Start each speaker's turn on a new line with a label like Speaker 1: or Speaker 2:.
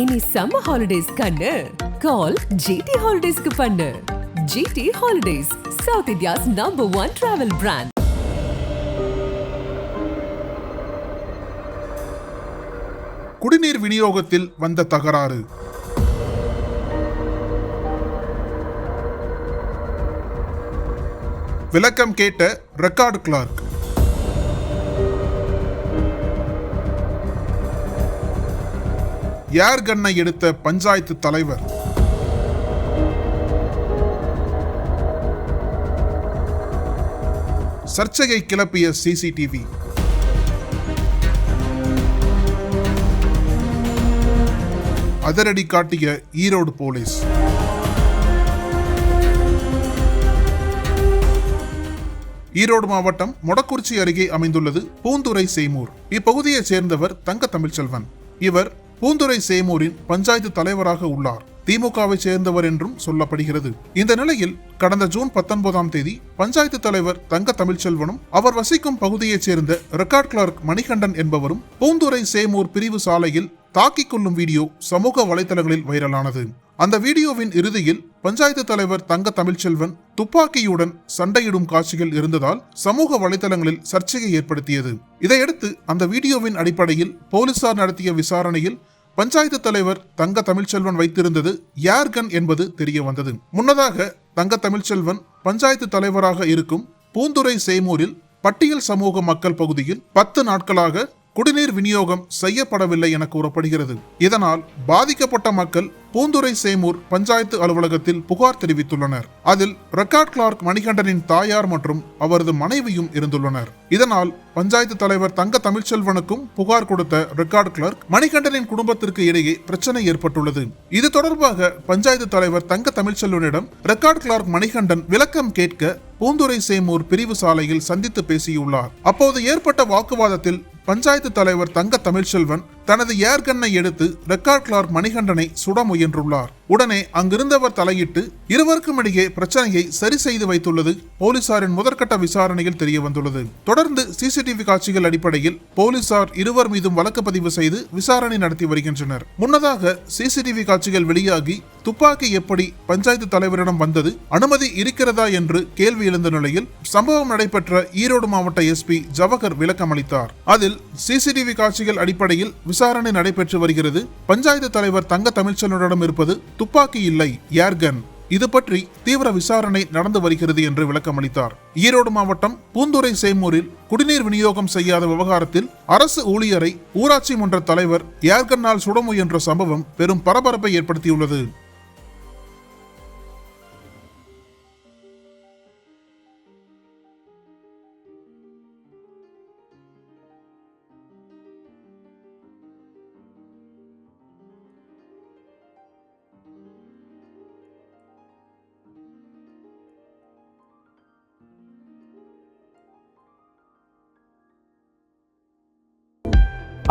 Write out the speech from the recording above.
Speaker 1: Any summer holidays கண்ணு. கால் GT ஹாலிடேஸ்க்கு பண்ணு. GT holidays south India's number one travel brand
Speaker 2: குடிநீர் விநியோகத்தில் வந்த தகராறு. விளக்கம் கேட்ட ரெக்கார்டு கிளார்க் ஏர் கன்னை எடுத்த பஞ்சாயத்து தலைவர்? சர்ச்சையை கிளப்பிய சிசிடிவி அதிரடி காட்டிய ஈரோடு போலீஸ். ஈரோடு மாவட்டம் மொடக்குறிச்சி அருகே அமைந்துள்ளது பூந்துரை செய்மூர் இப்பகுதியைச் சேர்ந்தவர் தங்க தமிழ்ச்செல்வன் இவர் பூந்துரை சேமூரின் பஞ்சாயத்து தலைவராக உள்ளார். திமுகவை சேர்ந்தவர் என்றும் சொல்லப்படுகிறது. இந்த நிலையில் கடந்த ஜூன் பத்தொன்பதாம் தேதி பஞ்சாயத்து தலைவர் தங்க தமிழ்ச்செல்வனும் அவர் வசிக்கும் பகுதியைச் சேர்ந்த ரெக்கார்ட் கிளார்க் மணிகண்டன் என்பவரும் பூந்துரை சேமூர் பிரிவு சாலையில் தாக்கிக் கொள்ளும் வீடியோ சமூக வலைதளங்களில் வைரலானது. அந்த வீடியோவின் இறுதியில் பஞ்சாயத்து தலைவர் தங்க தமிழ்ச்செல்வன் துப்பாக்கியுடன் சண்டையிடும் காட்சிகள் இருந்ததால் சமூக வலைதளங்களில் சர்ச்சையை ஏற்படுத்தியது. இதையடுத்து அந்த வீடியோவின் அடிப்படையில் போலீசார் நடத்திய விசாரணையில் பஞ்சாயத்து தலைவர் தங்க தமிழ்ச்செல்வன் வைத்திருந்தது யார்கன் என்பது தெரிய வந்தது முன்னதாக தங்க தமிழ்ச்செல்வன் பஞ்சாயத்து தலைவராக இருக்கும் பூந்துரை சேமூரில் பட்டியல் சமூக மக்கள் பகுதியில் பத்து நாட்களாக குடிநீர் விநியோகம் செய்யப்படவில்லை என கூறப்படுகிறது. இதனால் பாதிக்கப்பட்ட மக்கள் பூந்துரை சேமூர் பஞ்சாயத்து அலுவலகத்தில் புகார் தெரிவித்துள்ளனர். அதில் ரெக்கார்ட் கிளார்க் மணிகண்டனின் தாயார் மற்றும் அவரது மனைவியும் இருந்துள்ளனர். இதனால் பஞ்சாயத்து தலைவர் தங்க தமிழ்ச்செல்வனுக்கும் புகார் கொடுத்த ரெக்கார்ட் கிளார்க் மணிகண்டனின் குடும்பத்திற்கு இடையே பிரச்சனை ஏற்பட்டுள்ளது. இது தொடர்பாக பஞ்சாயத்து தலைவர் தங்க தமிழ்ச்செல்வனிடம் ரெக்கார்ட் கிளார்க் மணிகண்டன் விளக்கம் கேட்க பூந்துரை சேமூர் பிரிவு சாலையில் சந்தித்து பேசியுள்ளார். அப்போது ஏற்பட்ட வாக்குவாதத்தில் பஞ்சாயத்து தலைவர் தங்க தமிழ்ச்செல்வன் தனது ஏர்கன்னை எடுத்து ரெக்கார்ட் கிளார்க் மணிகண்டனை சுட முயன்றுள்ளார். உடனே அங்கிருந்தவர் தலையிட்டு இருவருக்கும் இடையே பிரச்சனையை சரி செய்து வைத்துள்ளது போலீசாரின் முதற்கட்ட விசாரணையில் தெரிய வந்துள்ளது தொடர்ந்து சிசிடிவி காட்சிகள் அடிப்படையில் போலீசார் இருவர் மீதும் வழக்கு பதிவு செய்து விசாரணை நடத்தி வருகின்றனர். முன்னதாக சிசிடிவி காட்சிகள் வெளியாகி துப்பாக்கி எப்படி பஞ்சாயத்து தலைவரிடம் வந்தது அனுமதி இருக்கிறதா என்று கேள்வி எழுந்த நிலையில் சம்பவம் நடைபெற்ற ஈரோடு மாவட்ட எஸ்பி ஜவஹர் விளக்கம் அளித்தார் அதில் சிசிடிவி காட்சிகள் அடிப்படையில் விசாரணை நடைபெற்று வருகிறது. பஞ்சாயத்து தலைவர் தங்க தமிழ்ச்செல்வனிடம் இருப்பது துப்பாக்கி இல்லை ஏர்கன் இது பற்றி தீவிர விசாரணை நடந்து வருகிறது என்று விளக்கம் அளித்தார் ஈரோடு மாவட்டம் பூந்துரை சேமூரில் குடிநீர் விநியோகம் செய்யாத விவகாரத்தில் அரசு ஊழியரை ஊராட்சி மன்ற தலைவர் ஏர்கன்னால் சுட முயன்ற சம்பவம் பெரும் பரபரப்பை ஏற்படுத்தியுள்ளது.